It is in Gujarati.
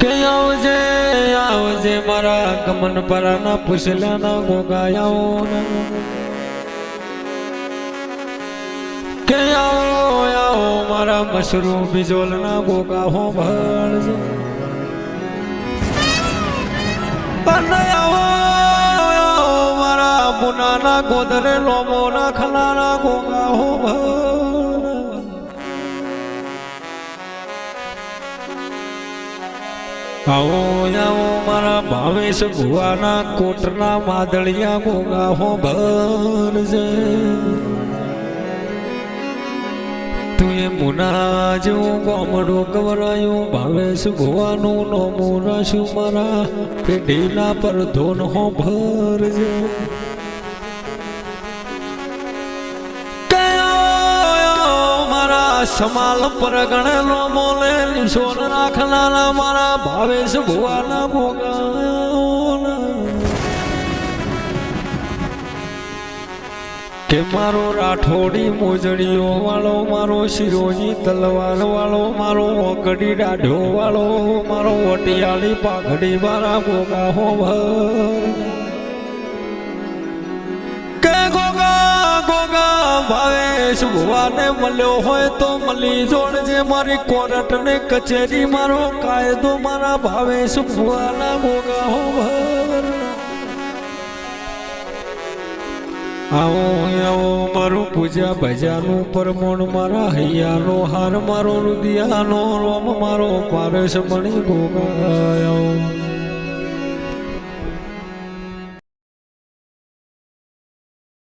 કે આવજે આવજે, મારા ગમન પરાના પૂછલ્યાના ગોગાયાઓ કે આવો આવો, મારા મશરૂ બિજોલના ગોગા હો આવો મારા મુનાના ગોદરે લોમોના ખલાના ગોગા હો આવો આવો મારા ભાવેશ ભુવાના કોટના માદળિયા ગોગા હો ભરજે તું એ મુના જેવું ગોમડો ગવરાયું, ભાવેશ ભુવાનું નો મોરાશું મારા પેઢીના પર ધોન હો ભરજે સમાલ પર ગણેલો બોલે નિશોન રાખનારા મારા ભાવેશ ભુવાના ભોગા કે મારો રાઠોડી મોજડીઓ વાળો, મારો શિરોજી તલવાર વાળો, મારો ઓગડી દાઢો વાળો, મારો વટિયાળી પાઘડી મારા ભોગા હો ભર ભાવેશ, ભુવાને મળ્યો હોય તો મળી જોડજે મારી કોર્ટ ને કચેરી મારો કાયદો મારા ભાવેશ, ભુવાના ગોગા હો આવો આવો, મારું પૂજા ભજાનું પરમોણ, મારા હૈયાનો હાર, મારો રુદિયાનો રોમ, મારો પારસ મણી ગોગા આવો